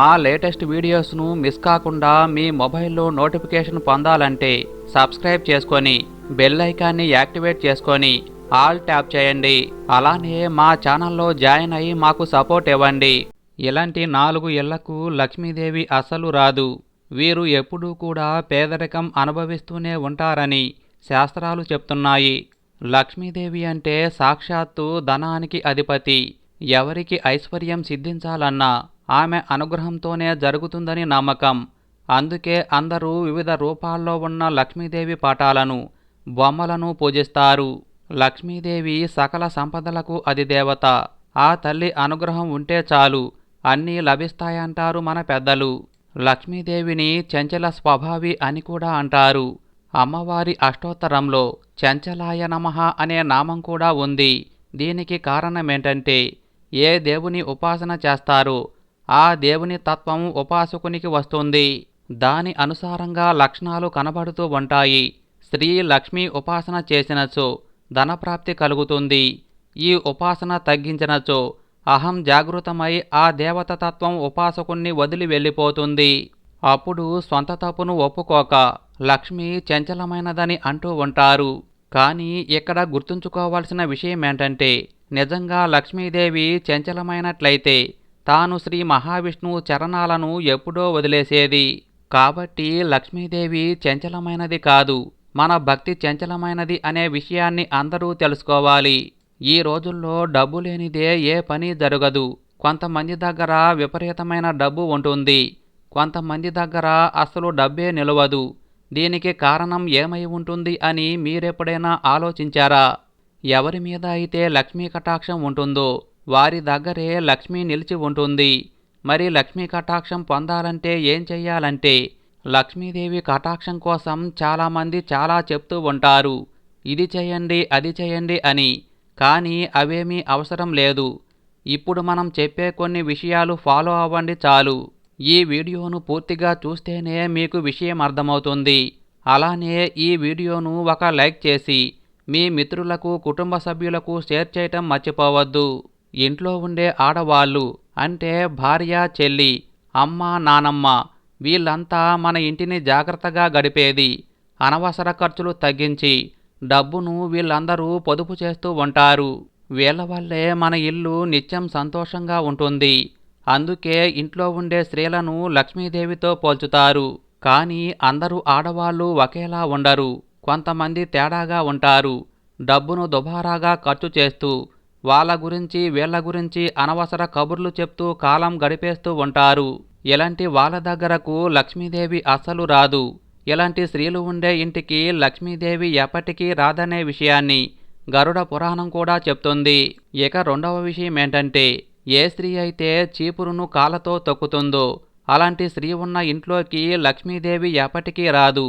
మా latest వీడియోస్ను miss కాకుండా మీ మొబైల్లో నోటిఫికేషన్ పొందాలంటే సబ్స్క్రైబ్ చేసుకొని బెల్ ఐకాన్ని యాక్టివేట్ చేసుకొని ఆల్ ట్యాప్ చేయండి. అలానే మా ఛానల్లో జాయిన్ అయ్యి మాకు సపోర్ట్ ఇవ్వండి. ఇలాంటి నాలుగు ఇళ్ళకు లక్ష్మీదేవి అసలు రాదు. వీరు ఎప్పుడూ కూడా పేదరికం అనుభవిస్తూనే ఉంటారని శాస్త్రాలు చెప్తున్నాయి. లక్ష్మీదేవి అంటే సాక్షాత్తు ధనానికి అధిపతి. ఎవరికి ఐశ్వర్యం సిద్ధించాలన్నా ఆమె అనుగ్రహంతోనే జరుగుతుందని నమ్మకం. అందుకే అందరూ వివిధ రూపాల్లో ఉన్న లక్ష్మీదేవి పాఠాలను బొమ్మలను పూజిస్తారు. లక్ష్మీదేవి సకల సంపదలకు అధిదేవత. ఆ తల్లి అనుగ్రహం ఉంటే చాలు అన్నీ లభిస్తాయంటారు మన పెద్దలు. లక్ష్మీదేవిని చంచల స్వభావి అని కూడా అంటారు. అమ్మవారి అష్టోత్తరంలో చంచలాయ నమః అనే నామం కూడా ఉంది. దీనికి కారణమేంటంటే ఏ దేవుని ఉపాసన చేస్తారో ఆ దేవుని తత్వం ఉపాసకునికి వస్తుంది. దాని అనుసారంగా లక్షణాలు కనబడుతూ ఉంటాయి. స్త్రీ లక్ష్మీ ఉపాసన చేసినచో ధనప్రాప్తి కలుగుతుంది. ఈ ఉపాసన తగ్గించినచో అహం జాగృతమై ఆ దేవత తత్వం ఉపాసకుణ్ణి వదిలి వెళ్ళిపోతుంది. అప్పుడు స్వంత తప్పును ఒప్పుకోక లక్ష్మి చంచలమైనదని అంటూ ఉంటారు. కానీ ఇక్కడ గుర్తుంచుకోవాల్సిన విషయం ఏంటంటే నిజంగా లక్ష్మీదేవి చంచలమైనట్లయితే తాను శ్రీ మహావిష్ణువు చరణాలను ఎప్పుడో వదిలేసేది. కాబట్టి లక్ష్మీదేవి చంచలమైనది కాదు. మన భక్తి చంచలమైనది అనే విషయాన్ని అందరూ తెలుసుకోవాలి. ఈ రోజుల్లో డబ్బు లేనిదే ఏ పని జరగదు. కొంతమంది దగ్గర విపరీతమైన డబ్బు ఉంటుంది. కొంతమంది దగ్గర అసలు డబ్బే నిలవదు. దీనికి కారణం ఏమై ఉంటుంది అని మీరెప్పుడైనా ఆలోచించారా? ఎవరి మీద అయితే లక్ష్మీ కటాక్షం ఉంటుందో వారి దగ్గరే లక్ష్మి నిలిచి ఉంటుంది. మరి లక్ష్మీ కటాక్షం పొందాలంటే ఏం చెయ్యాలంటే లక్ష్మీదేవి కటాక్షం కోసం చాలామంది చాలా చెప్తూ ఉంటారు. ఇది చేయండి అది చేయండి అని. కానీ అవేమీ అవసరం లేదు. ఇప్పుడు మనం చెప్పే కొన్ని విషయాలు ఫాలో అవ్వండి చాలు. ఈ వీడియోను పూర్తిగా చూస్తేనే మీకు విషయం అర్థమవుతుంది. అలానే ఈ వీడియోను ఒక లైక్ చేసి మీ మిత్రులకు కుటుంబ సభ్యులకు షేర్ చేయటం మర్చిపోవద్దు. ఇంట్లో ఉండే ఆడవాళ్ళు అంటే భార్య చెల్లి అమ్మ నానమ్మ వీళ్ళంతా మన ఇంటిని జాగ్రత్తగా గడిపేది. అనవసర ఖర్చులు తగ్గించి డబ్బును వీళ్ళందరూ పొదుపు చేస్తూ ఉంటారు. వీళ్ళ వల్లే మన ఇల్లు నిత్యం సంతోషంగా ఉంటుంది. అందుకే ఇంట్లో ఉండే స్త్రీలను లక్ష్మీదేవితో పోల్చుతారు. కానీ అందరూ ఆడవాళ్ళు ఒకేలా ఉండరు. కొంతమంది తేడాగా ఉంటారు. డబ్బును దుబారాగా ఖర్చు చేస్తూ వాళ్ళ గురించి వీళ్ళ గురించి అనవసర కబుర్లు చెప్తూ కాలం గడిపేస్తూ ఉంటారు. ఇలాంటి వాళ్ళ దగ్గరకు లక్ష్మీదేవి అస్సలు రాదు. ఇలాంటి స్త్రీలు ఉండే ఇంటికి లక్ష్మీదేవి ఎప్పటికీ రాదనే విషయాన్ని గరుడ పురాణం కూడా చెప్తుంది. ఇక రెండవ విషయం ఏంటంటే ఏ స్త్రీ అయితే చీపురును కాళ్ళతో తొక్కుతుందో అలాంటి స్త్రీ ఉన్న ఇంట్లోకి లక్ష్మీదేవి ఎప్పటికీ రాదు.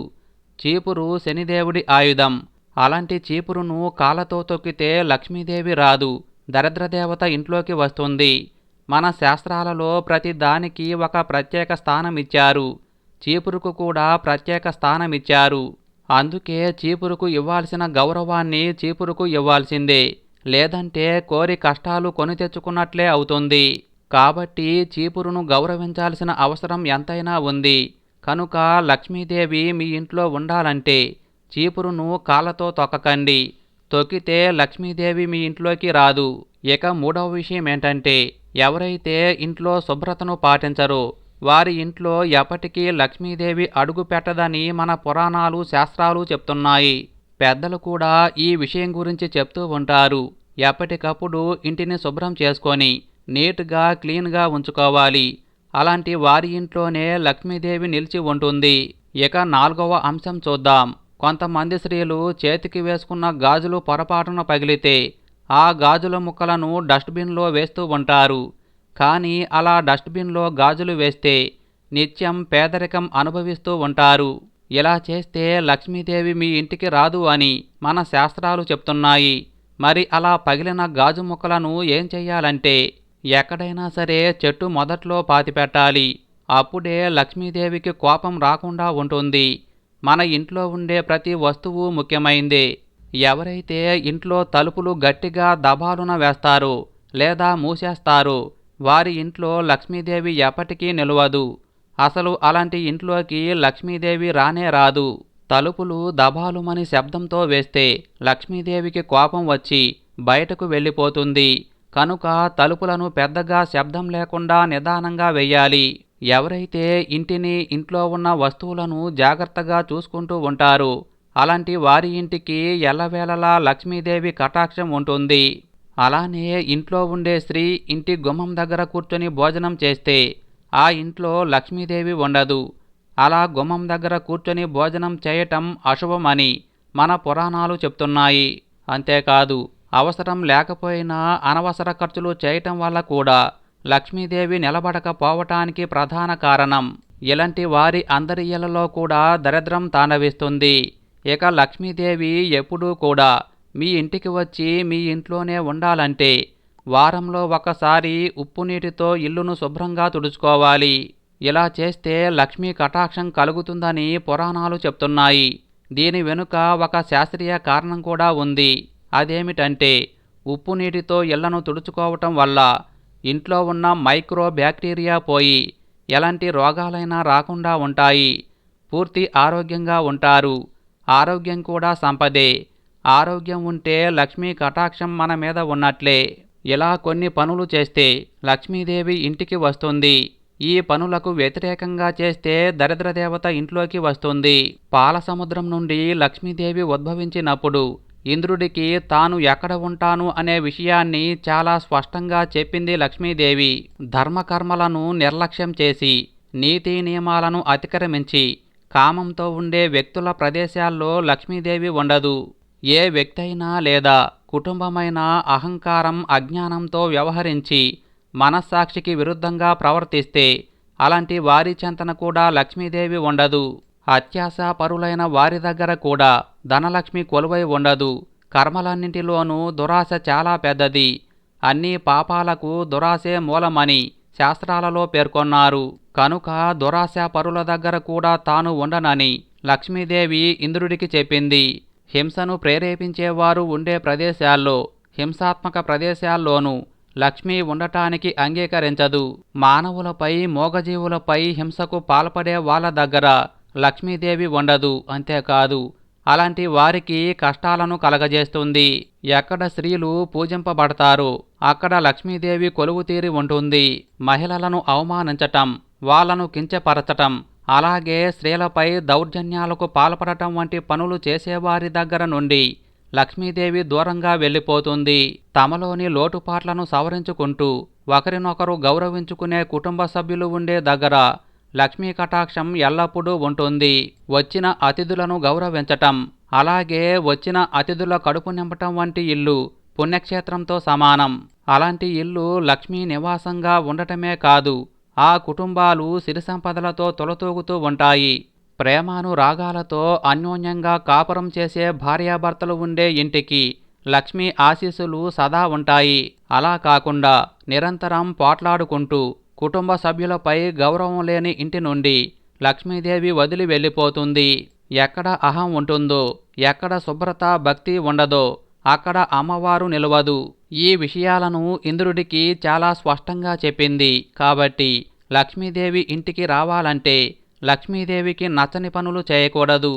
చీపురు శనిదేవుడి ఆయుధం. అలాంటి చీపురును కాళ్ళతో తొక్కితే లక్ష్మీదేవి రాదు. దరిద్రదేవత ఇంట్లోకి వస్తుంది. మన శాస్త్రాలలో ప్రతి దానికి ఒక ప్రత్యేక స్థానం ఇచ్చారు చీపురుకు కూడా ప్రత్యేక స్థానం ఇచ్చారు అందుకే చీపురుకు ఇవ్వాల్సిన గౌరవాన్ని చీపురుకు ఇవ్వాల్సిందే. లేదంటే కోరి కష్టాలు కొని తెచ్చుకున్నట్లే అవుతుంది. కాబట్టి చీపురును గౌరవించాల్సిన అవసరం ఎంతైనా ఉంది. కనుక లక్ష్మీదేవి మీ ఇంట్లో ఉండాలంటే చీపురును కాళ్ళతో తొక్కకండి. తొక్కితే లక్ష్మీదేవి మీ ఇంట్లోకి రాదు. ఇక మూడవ విషయం ఏంటంటే ఎవరైతే ఇంట్లో శుభ్రతను పాటించరో వారి ఇంట్లో ఎప్పటికీ లక్ష్మీదేవి అడుగు పెట్టదని మన పురాణాలు శాస్త్రాలు చెప్తున్నాయి. పెద్దలు కూడా ఈ విషయం గురించి చెప్తూ ఉంటారు. ఎప్పటికప్పుడు ఇంటిని శుభ్రం చేసుకొని నీట్గా క్లీన్గా ఉంచుకోవాలి. అలాంటి వారి ఇంట్లోనే లక్ష్మీదేవి నిలిచి ఉంటుంది. ఇక నాలుగవ అంశం చూద్దాం. కొంతమంది స్త్రీలు చేతికి వేసుకున్న గాజులు పొరపాటున పగిలితే ఆ గాజుల ముక్కలను డస్ట్బిన్లో వేస్తూ ఉంటారు. కానీ అలా డస్ట్బిన్లో గాజులు వేస్తే నిత్యం పేదరికం అనుభవిస్తూ ఉంటారు. ఇలా చేస్తే లక్ష్మీదేవి మీ ఇంటికి రాదు అని మన శాస్త్రాలు చెప్తున్నాయి. మరి అలా పగిలిన గాజు ముక్కలను ఏం చెయ్యాలంటే ఎక్కడైనా సరే చెట్టు మొదట్లో పాతిపెట్టాలి. అప్పుడే లక్ష్మీదేవికి కోపం రాకుండా ఉంటుంది. మన ఇంట్లో ఉండే ప్రతి వస్తువు ముఖ్యమైందే. ఎవరైతే ఇంట్లో తలుపులు గట్టిగా దబాలున వేస్తారో లేదా మూసేస్తారు వారి ఇంట్లో లక్ష్మీదేవి ఎప్పటికీ నిలవదు. అసలు అలాంటి ఇంట్లోకి లక్ష్మీదేవి రానే రాదు. తలుపులు దబాలుమని శబ్దంతో వేస్తే లక్ష్మీదేవికి కోపం వచ్చి బయటకు వెళ్ళిపోతుంది. కనుక తలుపులను పెద్దగా శబ్దం లేకుండా నిదానంగా వెయ్యాలి ఎవరైతే ఇంటిని ఇంట్లో ఉన్న వస్తువులను జాగ్రత్తగా చూసుకుంటూ ఉంటారు అలాంటి వారి ఇంటికి ఎల్లవేళలా లక్ష్మీదేవి కటాక్షం ఉంటుంది. అలానే ఇంట్లో ఉండే స్త్రీ ఇంటి గుమ్మం దగ్గర కూర్చొని భోజనం చేస్తే ఆ ఇంట్లో లక్ష్మీదేవి ఉండదు. అలా గుమ్మం దగ్గర కూర్చొని భోజనం చేయటం అశుభమని మన పురాణాలు చెప్తున్నాయి. అంతేకాదు అవసరం లేకపోయినా అనవసర ఖర్చులు చేయటం వల్ల కూడా లక్ష్మీదేవి నిలబడకపోవటానికి ప్రధాన కారణం. ఇలాంటి వారి అందరి ఇళ్ళలో కూడా దరిద్రం తాండవిస్తుంది ఇక లక్ష్మీదేవి ఎప్పుడూ కూడా మీ ఇంటికి వచ్చి మీ ఇంట్లోనే ఉండాలంటే వారంలో ఒకసారి ఉప్పు నీటితో ఇల్లును శుభ్రంగా తుడుచుకోవాలి. ఇలా చేస్తే లక్ష్మీ కటాక్షం కలుగుతుందని పురాణాలు చెప్తున్నాయి. దీని వెనుక ఒక శాస్త్రీయ కారణం కూడా ఉంది. అదేమిటంటే ఉప్పు నీటితో ఇళ్ళను తుడుచుకోవటం వల్ల ఇంట్లో ఉన్న మైక్రో బ్యాక్టీరియా పోయి ఎలాంటి రోగాలైనా రాకుండా ఉంటాయి. పూర్తి ఆరోగ్యంగా ఉంటారు. ఆరోగ్యం కూడా సంపదే. ఆరోగ్యం ఉంటే లక్ష్మీ కటాక్షం మన మీద ఉన్నట్లే. ఇలా కొన్ని పనులు చేస్తే లక్ష్మీదేవి ఇంటికి వస్తుంది. ఈ పనులకు వ్యతిరేకంగా చేస్తే దరిద్రదేవత ఇంట్లోకి వస్తుంది. పాల సముద్రం నుండి లక్ష్మీదేవి ఉద్భవించినప్పుడు ఇంద్రుడికి తాను ఎక్కడ ఉంటాను అనే విషయాన్ని చాలా స్పష్టంగా చెప్పింది లక్ష్మీదేవి. ధర్మకర్మలను నిర్లక్ష్యం చేసి నీతి నియమాలను అతిక్రమించి కామంతో ఉండే వ్యక్తుల ప్రదేశాల్లో లక్ష్మీదేవి ఉండదు. ఏ వ్యక్తి అయినా లేదా కుటుంబమైన అహంకారం అజ్ఞానంతో వ్యవహరించి మనస్సాక్షికి విరుద్ధంగా ప్రవర్తిస్తే అలాంటి వారి చెంతన కూడా లక్ష్మీదేవి ఉండదు. అత్యాశాపరులైన వారి దగ్గర కూడా ధనలక్ష్మి కొలువై ఉండదు. కర్మలన్నింటిలోనూ దురాశ చాలా పెద్దది. అన్ని పాపాలకు దురాశే మూలమని శాస్త్రాలలో పేర్కొన్నారు. కనుక దురాశ పరుల దగ్గర కూడా తాను ఉండనని లక్ష్మీదేవి ఇంద్రుడికి చెప్పింది. హింసను ప్రేరేపించేవారు ఉండే ప్రదేశాల్లో హింసాత్మక ప్రదేశాల్లోనూ లక్ష్మి ఉండటానికి అంగీకరించదు. మానవులపై మోగజీవులపై హింసకు పాల్పడే వాళ్ళ దగ్గర లక్ష్మీదేవి ఉండదు అంతేకాదు అలాంటి వారికి కష్టాలను కలగజేస్తుంది. ఎక్కడ స్త్రీలు పూజింపబడతారు అక్కడ లక్ష్మీదేవి కొలువు తీరి ఉంటుంది. మహిళలను అవమానించటం వాళ్ళను కించపరచటం అలాగే స్త్రీలపై దౌర్జన్యాలకు పాల్పడటం వంటి పనులు చేసేవారి దగ్గర నుండి లక్ష్మీదేవి దూరంగా వెళ్ళిపోతుంది. తమలోని లోటుపాట్లను సవరించుకుంటూ ఒకరినొకరు గౌరవించుకునే కుటుంబ సభ్యులు ఉండే దగ్గర లక్ష్మీ కటాక్షం ఎల్లప్పుడూ ఉంటుంది. వచ్చిన అతిథులను గౌరవించటం అలాగే వచ్చిన అతిథుల కడుపు నింపటం వంటి ఇల్లు పుణ్యక్షేత్రంతో సమానం. అలాంటి ఇల్లు లక్ష్మీ నివాసంగా ఉండటమే కాదు ఆ కుటుంబాలు సిరి సంపదలతో తొలతూగుతూ ఉంటాయి. ప్రేమానురాగాలతో అన్యోన్యంగా కాపురం చేసే భార్యాభర్తలు ఉండే ఇంటికి లక్ష్మీ ఆశీస్సులు సదా ఉంటాయి. అలా కాకుండా నిరంతరం పోట్లాడుకుంటూ కుటుంబ సభ్యులపై గౌరవం లేని ఇంటి నుండి లక్ష్మీదేవి వదిలి వెళ్ళిపోతుంది. ఎక్కడ అహం ఉంటుందో ఎక్కడ శుభ్రత భక్తి ఉండదో అక్కడ అమ్మవారు నిలవదు. ఈ విషయాలను ఇంద్రుడికి చాలా స్పష్టంగా చెప్పింది. కాబట్టి లక్ష్మీదేవి ఇంటికి రావాలంటే లక్ష్మీదేవికి నచ్చని పనులు చేయకూడదు.